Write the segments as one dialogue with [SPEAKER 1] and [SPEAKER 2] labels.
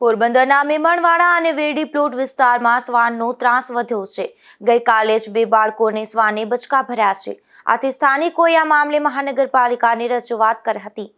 [SPEAKER 1] પોરબંદરના મેમણવાડા અને વેરડી પ્લોટ વિસ્તારમાં શ્વાનનો ત્રાસ વધ્યો છે. ગઈકાલે જ બે બાળકોને શ્વાને બચકા ભર્યા છે. આથી સ્થાનિકોએ આ મામલે મહાનગરપાલિકાને રજૂઆત કરી હતી.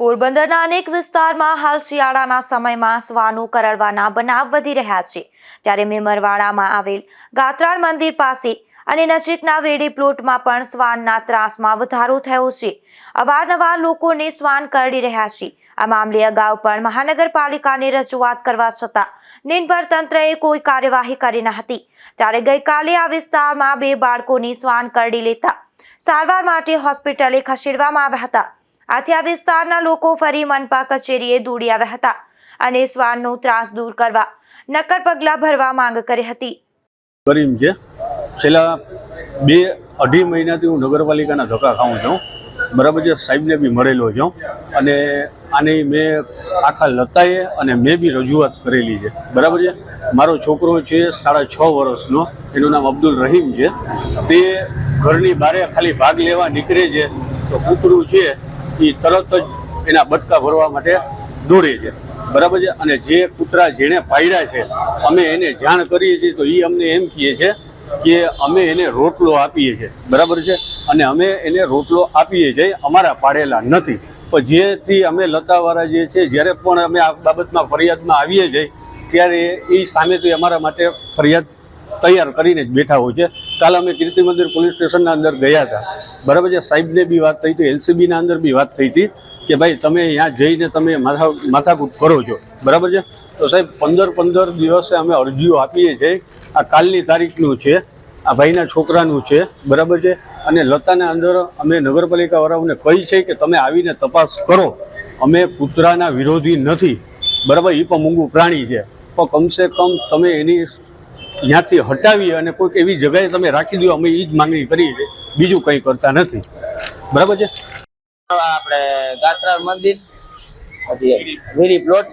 [SPEAKER 1] પોરબંદરના અનેક વિસ્તારમાં હાલ શિયાળાના સમયમાં શ્વાનો કરડવાના બનાવ વધી રહ્યા છે. ત્યારે મેમરવાડામાં આવેલ ગાત્રાળ મંદિર પાસે અને નજીકના વેડી પ્લોટમાં પણ શ્વાનના ત્રાસમાં વધારો થયો છે. અવારનવાર લોકોને શ્વાન કરડી રહ્યા છે. આ મામલે અગાઉ પણ મહાનગરપાલિકાને રજૂઆત કરવા છતાં નિર્ભર તંત્રએ કોઈ કાર્યવાહી કરી ન હતી. ત્યારે ગઈકાલે આ વિસ્તારમાં બે બાળકોને શ્વાન કરડી લેતા સારવાર માટે હોસ્પિટલે ખસેડવામાં આવ્યા હતા. આથી આ વિસ્તારના લોકો ફરી મનપા કચેરીએ દોડી આવ્યા હતા અને શ્વાનનો ત્રાસ દૂર કરવા નક્કર પગલાં ભરવા માંગ કરી હતી.
[SPEAKER 2] કરીમ છે. છેલ્લા બે અઢી મહિનાથી હું નગરપાલિકાના ધક્કા ખાઉં છું. બરાબર છે, સાહેબને બી મળેલો છું અને આની મેં આખા લતાએ અને મેં બી રજૂઆત કરેલી છે. બરાબર છે, મારો છોકરો છે સાડા છ વર્ષનો, એનું નામ અબ્દુલ રહીમ છે. તે ઘરની બારે ખાલી ભાગ લેવા નીકળે છે, તો કૂતરું છે એ તરત જ એના બટકા ભરવા માટે દોડે છે. બરાબર છે, અને જે કૂતરા જેણે પાડ્યા છે, અમે એને જાણ કરીએ છીએ, તો એ અમને એમ કહે છે કે અમે એને રોટલો આપીએ છીએ. બરાબર છે? અને અમે એને રોટલો આપીએ છીએ, અમારા પાડેલા નથી. પણ જેથી અમે લતાવાળા જે છે, જ્યારે પણ અમે આ બાબતમાં ફરિયાદમાં આવીએ છીએ, ત્યારે એ સામેથી અમારા માટે ફરિયાદ તૈયાર કરીને જ બેઠા હોય છે. કાલે અમે કીર્તિ મંદિર પોલીસ સ્ટેશનના અંદર ગયા હતા. બરાબર છે, સાહેબને બી વાત થઈ હતી, એલસીબીના અંદર બી વાત થઈ હતી કે ભાઈ તમે અહીંયા જઈને તમે માથા, માથાકૂટ કરો છો. બરાબર છે? તો સાહેબ, પંદર પંદર દિવસે અમે અરજીઓ આપીએ છીએ. આ કાલની તારીખનું છે, આ ભાઈના છોકરાનું છે. બરાબર છે? અને લતાના અંદર અમે નગરપાલિકાવાળાઓને કહી છે કે તમે આવીને તપાસ કરો. અમે કૂતરાના વિરોધી નથી. બરાબર એ પણ મૂંગું પ્રાણી છે. પણ કમસે કમ તમે એની ત્યાંથી હટાવી અને કોઈક એવી જગ્યાએ તમે રાખી દો, અમે એ જ માંગણી કરીએ બીજું કંઈ કરતા નથી. બરાબર છે?
[SPEAKER 3] આપણે ગાત્રા મંદિર, પછી વીરી પ્લોટ.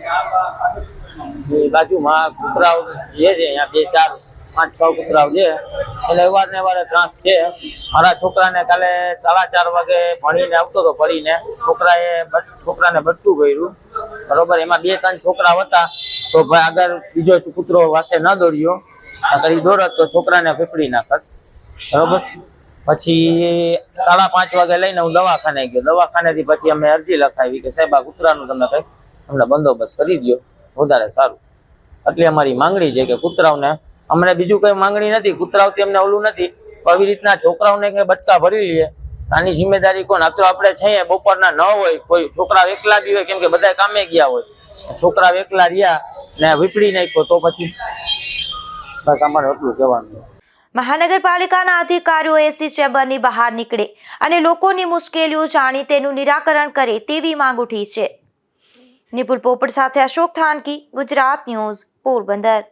[SPEAKER 3] બાજુમાં કૂતરાઓ જે છે, અહીંયા બે, ચાર, પાંચ, છ કૂતરાઓ છે. એટલે અવારને વારે ત્રાસ છે. મારા છોકરાને કાલે સાડા ચાર વાગે ભણીને આવતો હતો ભણીને છોકરાએ છોકરાને બટકું કર્યું બરોબર, એમાં બે, ત્રણ છોકરા હતા. તો ભાઈ આગળ બીજો કૂતરો વાસે ન દોડ્યો. નકર એ દોડત તો છોકરાને ફેફડી નાખત. બરોબર? પછી સાડા પાંચ વાગે લઈને હું દવાખાને ગયો. દવાખાનેથી પછી અમે અરજી લખાવી કે સાહેબ, આ કૂતરાનું તમે કંઈ અમને બંદોબસ્ત કરી દો વધારે સારું. એટલે અમારી માંગણી છે કે કૂતરાઓને, અમને બીજું કઈ માંગણી નથી. કૂતરાઓથી અમને ઓલું નથી. આવી રીતના છોકરાઓને કઈ બચકા ભરી લઈએ આની જિમ્મેદારી કોણ? આ તો આપણે છે બપોરના ન હોય, કોઈ છોકરા એકલા બી હોય, કેમ કે બધા કામે ગયા હોય. છોકરા એકલા રહ્યા ને વીપડી નાખ્યો તો પછી બસ અમારે એટલું કહેવાનું.
[SPEAKER 1] મહાનગરપાલિકાના અધિકારીઓ એસી ચેમ્બરની બહાર નીકળે અને લોકોની મુશ્કેલીઓ જાણી તેનું નિરાકરણ કરે તેવી માંગ ઉઠી છે. નિપુલ પોપટ સાથે અશોક થાનકી, ગુજરાત ન્યૂઝ, પોરબંદર.